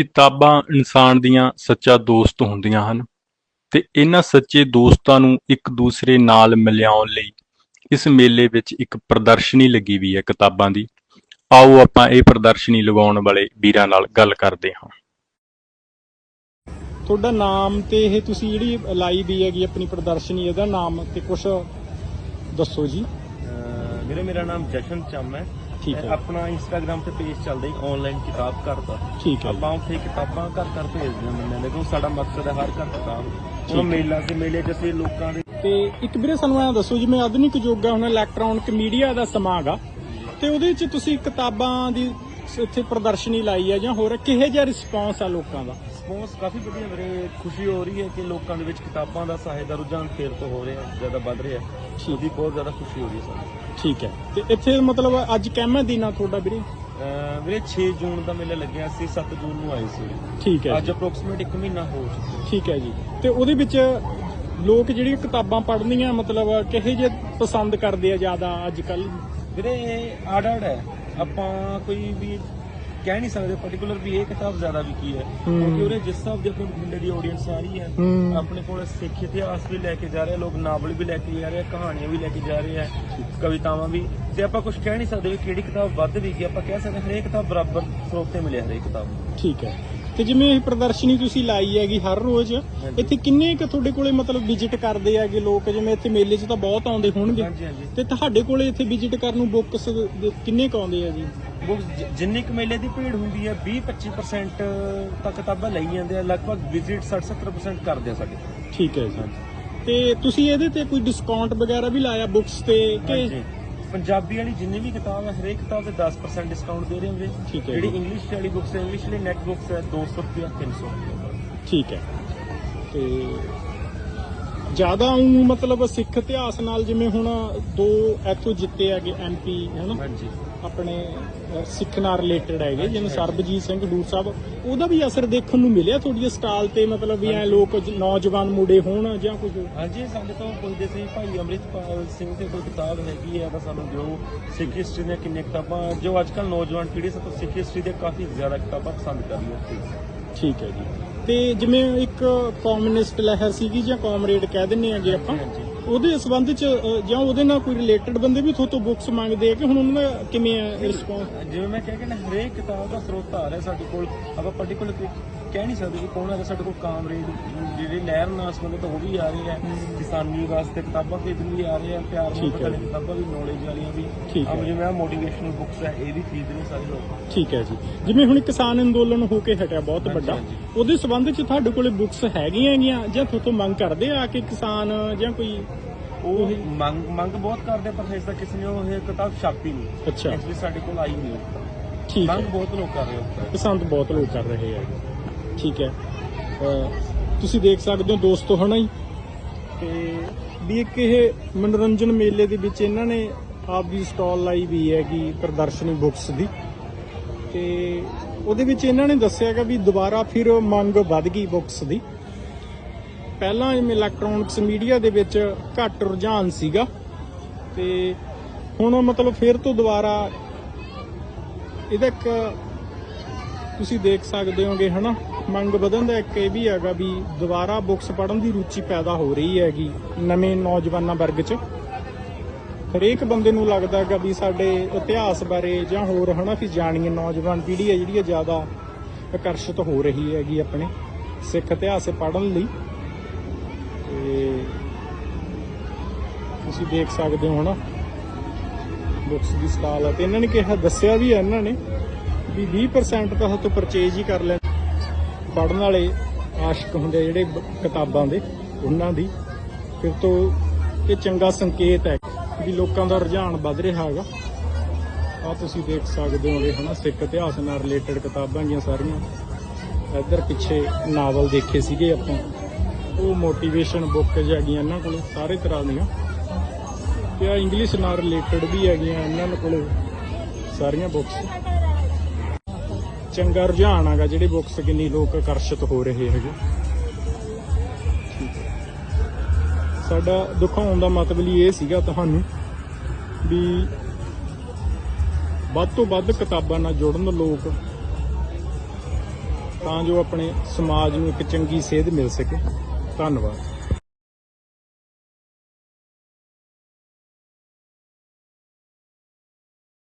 ਕਿਤਾਬਾਂ ਇਨਸਾਨ ਦੀਆਂ ਸੱਚਾ ਦੋਸਤ ਹੁੰਦੀਆਂ ਹਨ ਤੇ ਇਹਨਾਂ ਸੱਚੇ ਦੋਸਤਾਂ ਨੂੰ ਇੱਕ ਦੂਸਰੇ ਨਾਲ ਮਿਲਾਉਣ ਲਈ ਇਸ ਮੇਲੇ ਵਿੱਚ ਇੱਕ ਪ੍ਰਦਰਸ਼ਨੀ ਲੱਗੀ ਵੀ ਹੈ ਕਿਤਾਬਾਂ ਦੀ। ਆਓ ਆਪਾਂ ਇਹ ਪ੍ਰਦਰਸ਼ਨੀ ਲਗਾਉਣ ਵਾਲੇ ਵੀਰਾਂ ਨਾਲ ਗੱਲ ਕਰਦੇ ਹਾਂ। ਤੁਹਾਡਾ ਨਾਮ ਤੇ ਇਹ ਤੁਸੀਂ ਜਿਹੜੀ ਲਾਈ ਵੀ ਹੈਗੀ ਆਪਣੀ ਪ੍ਰਦਰਸ਼ਨੀ ਇਹਦਾ ਨਾਮ ਤੇ ਕੁਝ ਦੱਸੋ ਜੀ। ਵੀਰੇ ਮੇਰਾ ਨਾਮ ਜਸ਼ਨ ਚੰਮ ਹੈ। ਠੀਕ ਹੈ। ਆਪਣਾ ਇੰਸਟਾਗ੍ਰam ਤੇ ਪੇਜ ਚੱਲਦਾ ਹੀ ਆਨਲਾਈਨ ਕਿਤਾਬ ਘਰ ਦਾ ਠੀਕ ਹੈ ਜੀ। ਆਪਾਂ ਉੱਥੇ ਕਿਤਾਬਾਂ ਘਰ ਘਰ ਭੇਜਦੇ ਹਾਂ ਬੰਦਿਆਂ ਦੇ ਕਿਉਂ ਸਾਡਾ ਮਕਸਦ ਹੈ ਹਰ ਘਰ ਕਿਤਾਬ ਉਹ। ਮੇਲਾ ਤੇ ਮੇਲੇ 'ਚ ਅਸੀਂ ਲੋਕਾਂ ਦੇ ਤੇ ਇੱਕ ਵੀਰੇ ਸਾਨੂੰ ਐਂ ਦੱਸੋ ਜਿਵੇਂ ਆਧੁਨਿਕ ਯੁੱਗ ਆ ਹੁਣ ਇਲੈਕਟ੍ਰੋਨਿਕ ਮੀਡੀਆ ਦਾ ਸਮਾਂ ਹੈਗਾ ਤੇ ਉਹਦੇ ਵਿੱਚ ਤੁਸੀਂ ਕਿਤਾਬਾਂ ਦੀ ਇੱਥੇ ਪ੍ਰਦਰਸ਼ਨੀ ਲਾਈ ਹੈ ਜਾਂ ਹੋਰ ਕਿਹੋ ਜਿਹਾ ਰਿਸਪੌਂਸ ਆ ਲੋਕਾਂ ਦਾ ਰਿਸਪੌਂਸ ਕਾਫੀ ਵਧੀਆ ਵੀਰੇ ਖੁਸ਼ੀ ਹੋ ਰਹੀ ਹੈ ਕਿ ਲੋਕਾਂ ਦੇ ਵਿੱਚ ਕਿਤਾਬਾਂ ਦਾ ਸਾਹਿਤ ਦਾ ਰੁਝਾਨ ਫੇਰ ਤੋਂ ਹੋ ਰਿਹਾ ਹੈ ਜ਼ਿਆਦਾ ਵੱਧ ਰਿਹਾ ਹੈ। ਉਹਦੀ ਬਹੁਤ ਜ਼ਿਆਦਾ ਖੁਸ਼ੀ ਹੋ ਰਹੀ ਹੈ ਸਾਨੂੰ। ਠੀਕ ਹੈ। ਤੇ ਇੱਥੇ ਮਤਲਬ ਅੱਜ ਕਿੰਨਾ ਦਿਨ ਆ ਤੁਹਾਡਾ ਵੀਰੇ? ਅਹ ਵੀਰੇ 6 ਜੂਨ ਦਾ ਮੇਲਾ ਲੱਗਿਆ ਸੀ 7 ਜੂਨ ਨੂੰ ਆਏ ਸੀ। ਠੀਕ ਹੈ। ਅੱਜ ਜੀ, ਅਪਰੋਕਸੀਮੇਟ 1 ਮਹੀਨਾ ਹੋ ਚੁੱਕਾ ਠੀਕ ਹੈ ਜੀ। ਤੇ ਉਹਦੇ ਵਿੱਚ ਲੋਕ ਜਿਹੜੀਆਂ ਕਿਤਾਬਾਂ ਪੜ੍ਹਨੀਆਂ ਮਤਲਬ ਕਿਹੋ ਜਿਹੇ ਪਸੰਦ ਕਰਦੇ ਆ ਜ਼ਿਆਦਾ ਅੱਜ ਕੱਲ ਵੀਰੇ ਆਡ ਆਡ ਹੈ। ਆਪਾਂ ਕੋਈ ਵੀ ਕਹਿ ਨਹੀਂ ਸਕਦੇ ਪਾਰਟਿਕੂਲਰ ਵੀ ਇਹ ਕਿਤਾਬ ਜ਼ਿਆਦਾ ਵਿਕੀ ਹੈ। ਕਿਉਂਕਿ ਉਹਦੇ ਜਿਸ ਹਿਸਾਬ ਦੇ ਆਪਣੇ ਬਠਿੰਡੇ ਦੀ ਆਡੀਅנס ਆ ਰਹੀ ਹੈ। ਆਪਣੇ ਕੋਲ ਸਿੱਖ ਇਤਿਹਾਸ ਵੀ ਲੈ ਕੇ ਜਾ ਰਹੇ ਲੋਕ ਨਾਵਲ ਵੀ ਲੈ ਕੇ ਜਾ ਰਹੇ ਕਹਾਣੀਆਂ ਵੀ ਲੈ ਕੇ ਜਾ ਰਹੇ ਆ ਕਵਿਤਾਵਾਂ ਵੀ ਤੇ ਆਪਾਂ ਕੁਝ ਕਹਿ ਨਹੀਂ ਸਕਦੇ ਕਿਹੜੀ ਕਿਤਾਬ ਵੱਧ ਵਿਕੀ ਆਪਾਂ ਕਹਿ ਸਕਦੇ ਹਰੇਕ ਕਿਤਾਬ ਬਰਾਬਰ ਸਰੋਤੇ ਮਿਲਿਆ ਹਰੇਕ ਕਿਤਾਬ ਨੂੰ ਠੀਕ ਹੈ ਤੇ ਜਿਵੇਂ ਇਹ ਪ੍ਰਦਰਸ਼ਨੀ ਤੁਸੀਂ ਲਾਈ ਹੈਗੀ ਹਰ ਰੋਜ਼ ਇੱਥੇ ਕਿੰਨੇ ਕੁ ਤੁਹਾਡੇ ਕੋਲੇ ਮਤਲਬ ਵਿਜ਼ਿਟ ਕਰਦੇ ਹੈਗੇ ਲੋਕ? ਜਿਵੇਂ ਇੱਥੇ ਮੇਲੇ 'ਚ ਤਾਂ ਬਹੁਤ ਆਉਂਦੇ ਹੋਣਗੇ। ਹਾਂਜੀ ਹਾਂਜੀ। ਤੇ ਤੁਹਾਡੇ ਕੋਲੇ ਇੱਥੇ ਵਿਜ਼ਿਟ ਕਰਨ ਨੂੰ ਬੁੱਕਸ ਕਿੰਨੇ ਕੁ ਆਉਂਦੇ ਆ ਜੀ? ਬੁੱਕਸ ਜਿੰਨੀ ਕੁ ਮੇਲੇ ਦੀ ਭੀੜ ਹੁੰਦੀ ਹੈ 20-25% ਤੱਕ ਕਿਤਾਬਾਂ ਲਈ ਜਾਂਦੇ ਆ। ਲਗਭਗ ਵਿਜ਼ਿਟ 60-70% ਕਰਦੇ ਆ ਸਾਡੇ। ਠੀਕ ਹੈ ਜੀ। ਤੇ ਤੁਸੀਂ ਇਹਦੇ ਤੇ ਕੋਈ ਡਿਸਕਾਊਂਟ ਵਗੈਰਾ ਵੀ ਲਾਇਆ ਬੁੱਕਸ ਤੇ? ਕਿ ਹਾਂਜੀ। ਪੰਜਾਬੀ ਵਾਲੀ ਜਿੰਨੀ ਵੀ ਕਿਤਾਬ ਹੈ ਹਰੇਕ ਕਿਤਾਬ ਤੇ 10% ਡਿਸਕਾਊਂਟ ਦੇ ਰਹੇ ਹਾਂ ਵੀਰੇ ਠੀਕ ਹੈ ਜਿਹੜੀ। ਇੰਗਲਿਸ਼ ਵਾਲੀ ਬੁੱਕਸ ਹੈ ਇੰਗਲਿਸ਼ ਲਈ ਨੈਟ ਬੁੱਕਸ ਹੈ 200 ਰੁਪਿਆ 300 ਠੀਕ ਹੈ। ਤੇ ਜ਼ਿਆਦਾ ਉਹ ਮਤਲਬ ਸਿੱਖ ਇਤਿਹਾਸ ਨਾਲ ਜਿਵੇਂ ਹੁਣ ਦੋ ਇੱਥੋਂ ਜਿੱਤੇ ਹੈਗੇ ਐਮਪੀ ਹਨਾ? ਹਾਂਜੀ। ਆਪਣੇ ਸਿੱਖ ਨਾਲ ਰਿਲੇਟਡ ਹੈਗੇ ਜਿਵੇਂ ਸਰਬਜੀਤ ਸਿੰਘ ਡੂਰ ਸਾਹਿਬ ਉਹਦਾ ਵੀ ਅਸਰ ਦੇਖਣ ਨੂੰ ਮਿਲਿਆ ਤੁਹਾਡੀ ਸਟਾਲ ਤੇ ਮਤਲਬ ਵੀ ਐ ਲੋਕ ਨੌਜਵਾਨ ਮੁੰਡੇ ਹੋਣ ਜਾਂ ਕੁਝ ਹਾਂਜੀ ਸਾਡੇ ਤੋਂ ਪੁੱਛਦੇ ਸੀ ਭਾਈ ਅੰਮ੍ਰਿਤਪਾਲ ਸਿੰਘ ਤੇ ਕੋਈ ਕਿਤਾਬ ਹੈਗੀ ਹੈ ਤਾਂ ਸਾਨੂੰ ਦਿਓ। ਸਿੱਖ ਹਿਸਟਰੀ ਦੀਆਂ ਕਿੰਨੀਆਂ ਕਿਤਾਬਾਂ ਜੋ ਅੱਜ ਕੱਲ ਨੌਜਵਾਨ ਪੀੜ੍ਹੀ ਸਭ ਤੋਂ ਸਿੱਖ ਹਿਸਟਰੀ ਦੇ ਕਾਫੀ ਜ਼ਿਆਦਾ ਕਿਤਾਬਾਂ ਪਸੰਦ ਕਰ ਰਹੀ ਹੈ। ਠੀਕ ਹੈ ਜੀ। ਤੇ ਜਿਵੇਂ ਇੱਕ ਕਮਿਊਨਿਸਟ ਲਹਿਰ ਸੀਗੀ ਜਾਂ ਕਾਮਰੇਡ ਕਹਿ ਦਿੰਨੇ ਆਗੇ ਆਪਾਂ ਉਹਦੇ ਸੰਬੰਧ ਚ ਜਾਂ ਉਹਦੇ ਨਾਲ ਕੋਈ ਰਿਲੇਟਡ ਬੰਦੇ ਵੀ ਤੁਹਾਡੇ ਤੋਂ ਬੁੱਕਸ ਮੰਗਦੇ ਆ ਕਿ ਹੁਣ ਉਹਨਾਂ ਦਾ ਕਿਵੇਂ ਹੈ ਰਿਸਪੌਂਸ ਜਿਵੇਂ ਮੈਂ ਕਹਿ ਕੇ ਨਾ ਹਰੇਕ ਕਿਤਾਬ ਦਾ ਸਰੋਤ ਆ ਰਿਹਾ ਸਾਡੇ ਕੋਲ। ਆਪਾਂ ਪਾਰਟਿਕੂਲਰ ਕਹਿ ਨਹੀਂ ਸਕਦੇ ਕਿ ਕੌਣ ਹੈ ਸਾਡੇ ਕੋਲ ਕਾਮਰੇਡ ਜਿਹੜੇ ਲਹਿਰ ਨਾਲ ਸੰਬੰਧਿਤ ਉਹ ਵੀ ਆ ਰਹੇ ਆ। ਕਿਸਾਨੀ ਵਾਸਤੇ ਕਿਤਾਬਾਂ ਖਰੀਦਣ ਵੀ ਆ ਰਹੇ ਆ ਪਿਆਰ ਠੀਕ ਹੈ। ਵਾਲੀਆਂ ਕਿਤਾਬਾਂ ਵੀ ਨੌਲੇਜ ਵਾਲੀਆਂ ਵੀ। ਠੀਕ ਹੈ। ਆਮ ਜਿਵੇਂ ਮੋਟੀਵੇਸ਼ਨਲ ਬੁੱਕਸ ਹੈ ਇਹ ਵੀ ਖਰੀਦ ਰਹੇ ਸਾਰੇ ਲੋਕ। ਠੀਕ ਹੈ ਜੀ। ਜਿਵੇਂ ਹੁਣ ਕਿਸਾਨ ਅੰਦੋਲਨ ਹੋ ਕੇ ਹਟਿਆ ਬਹੁਤ ਹਾਂਜੀ, ਵੱਡਾ ਹਾਂਜੀ। ਉਹਦੇ ਸੰਬੰਧ ਚ ਤੁਹਾਡੇ ਕੋਲੇ ਬੁੱਕਸ ਹੈਗੀਆਂ ਹੈਗੀਆਂ ਜਾਂ ਤੁਹਾਡੇ ਤੋਂ ਮੰਗ ਕਰਦੇ ਆ ਕਿ ਕਿਸਾਨ ਜਾਂ ਕੋਈ ਉਹ ਮੰਗ ਮੰਗ ਬਹੁਤ ਕਰਦੇ ਪਰ ਹਜੇ ਤੱਕ ਕਿਸੇ ਨੇ ਉਹ ਕਿਤਾਬ ਛਾਪੀ ਨਹੀਂ। ਅੱਛਾ। ਇਸ ਲਈ ਸਾਡੇ ਕੋਲ ਆਈ ਨਹੀਂ। ਠੀਕ ਮੰਗ ਹੈ ਬਹੁਤ ਲੋਕ ਕਰ ਰਹੇ ਹੋ ਪਸੰਦ ਬਹੁਤ ਲੋਕ ਕਰ ਰਹੇ ਆ। ਠੀਕ ਹੈ। ਅਹ ਤੁਸੀਂ ਦੇਖ ਸਕਦੇ ਹੋ ਦੋਸਤੋ ਹਨਾ ਜੀ? ਤੇ ਵੀ ਇੱਕ ਇਹ ਮਨੋਰੰਜਨ ਮੇਲੇ ਦੇ ਵਿੱਚ ਇਹਨਾਂ ਨੇ ਆਪ ਦੀ ਸਟਾਲ ਲਾਈ ਵੀ ਹੈਗੀ ਪ੍ਰਦਰਸ਼ਨੀ ਬੁੱਕਸ ਦੀ। ਤੇ ਉਹਦੇ ਵਿੱਚ ਇਹਨਾਂ ਨੇ ਦੱਸਿਆਗਾ ਵੀ ਦੁਬਾਰਾ ਫਿਰ ਮੰਗ ਵੱਧ ਗਈ ਬੁੱਕਸ ਦੀ। ਪਹਿਲਾਂ ਜਿਵੇਂ ਇਲੈਕਟ੍ਰੋਨਿਕਸ ਮੀਡੀਆ ਦੇ ਵਿੱਚ ਘੱਟ ਰੁਝਾਨ ਸੀਗਾ ਤੇ ਹੁਣ ਮਤਲਬ ਫਿਰ ਤੋਂ ਦੁਬਾਰਾ ਇਹਦਾ ਇੱਕ ਤੁਸੀਂ ਦੇਖ ਸਕਦੇ ਹੋਗੇ ਹਨਾ, ਮੰਗ ਵਧਣ ਦਾ ਇੱਕ ਇਹ ਵੀ ਹੈਗਾ ਵੀ ਦੁਬਾਰਾ ਬੁੱਕਸ ਪੜ੍ਹਨ ਦੀ ਰੁਚੀ ਪੈਦਾ ਹੋ ਰਹੀ ਹੈਗੀ ਨਵੇਂ ਨੌਜਵਾਨਾਂ ਵਰਗ 'ਚ। ਹਰੇਕ ਬੰਦੇ ਨੂੰ ਲੱਗਦਾ ਹੈਗਾ ਵੀ ਸਾਡੇ ਇਤਿਹਾਸ ਬਾਰੇ ਜਾਂ ਹੋਰ ਹਨਾ ਵੀ ਜਾਣੀਏ, ਨੌਜਵਾਨ ਪੀੜ੍ਹੀ ਹੈ ਜਿਹੜੀ ਹੈ ਜ਼ਿਆਦਾ ਆਕਰਸ਼ਿਤ ਹੋ ਰਹੀ ਹੈਗੀ ਆਪਣੇ ਸਿੱਖ ਇਤਿਹਾਸ ਪੜ੍ਹਨ ਲਈ। ਤੇ ਤੁਸੀਂ ਦੇਖ ਸਕਦੇ ਹੋ ਹਨਾ। ਬੁੱਕਸ ਦੀ ਸਟਾਲ ਹੈ ਤੇ ਇਹਨਾਂ ਨੇ ਕਿਹਾ, ਦੱਸਿਆ ਵੀ ਹੈ ਇਹਨਾਂ ਨੇ ਵੀ 20% ਤਾਂ ਹੱਥੋਂ ਪਰਚੇਜ ਹੀ ਕਰ ਲੈਣ ਪੜਨ ਵਾਲੇ ਆਸ਼ਕ ਹੁੰਦੇ ਜਿਹੜੇ ਕਿਤਾਬਾਂ ਦੇ, ਉਹਨਾਂ ਦੀ। ਫਿਰ ਤੋਂ ਇਹ ਚੰਗਾ ਸੰਕੇਤ ਹੈ ਵੀ ਲੋਕਾਂ ਦਾ ਰੁਝਾਨ ਵੱਧ ਰਿਹਾ ਹੈਗਾ। ਆ ਤੁਸੀਂ ਦੇਖ ਸਕਦੇ ਹੋਗੇ ਹਨਾ, ਸਿੱਖ ਇਤਿਹਾਸ ਨਾਲ ਰਿਲੇਟਡ ਕਿਤਾਬਾਂ ਗੀਆਂ ਸਾਰੀਆਂ। ਇੱਧਰ ਪਿੱਛੇ ਨਾਵਲ ਦੇਖੇ ਸੀਗੇ ਆਪਾਂ। ਉਹ ਮੋਟੀਵੇਸ਼ਨ ਬੁੱਕ ਹੈਗੀਆਂ ਇਹਨਾਂ ਕੋਲ, ਸਾਰੇ ਤਰ੍ਹਾਂ ਦੀਆਂ। ਤੇ ਆ ਇੰਗਲਿਸ਼ ਨਾਲ ਰਿਲੇਟਡ ਵੀ ਹੈਗੀਆਂ ਇਹਨਾਂ ਕੋਲ, ਸਾਰੀਆਂ ਬੁੱਕਸ ਚੰਗਾ ਰੁਝਾਨ ਹੈਗਾ ਜਿਹੜੇ ਬੁੱਕਸ ਕਿੰਨੀ ਲੋਕ ਆਕਰਸ਼ਿਤ ਹੋ ਰਹੇ ਹੈਗੇ। ਠੀਕ ਹੈ। ਸਾਡਾ ਦਿਖਾਉਣ ਦਾ ਮਤਲਬ ਹੀ ਇਹ ਸੀਗਾ ਤੁਹਾਨੂੰ ਵੀ ਵੱਧ ਤੋਂ ਵੱਧ ਕਿਤਾਬਾਂ ਨਾਲ ਜੁੜਨ ਲੋਕ ਤਾਂ ਜੋ ਆਪਣੇ ਸਮਾਜ ਨੂੰ ਇੱਕ ਚੰਗੀ ਸੇਧ ਮਿਲ ਸਕੇ। ਧੰਨਵਾਦ।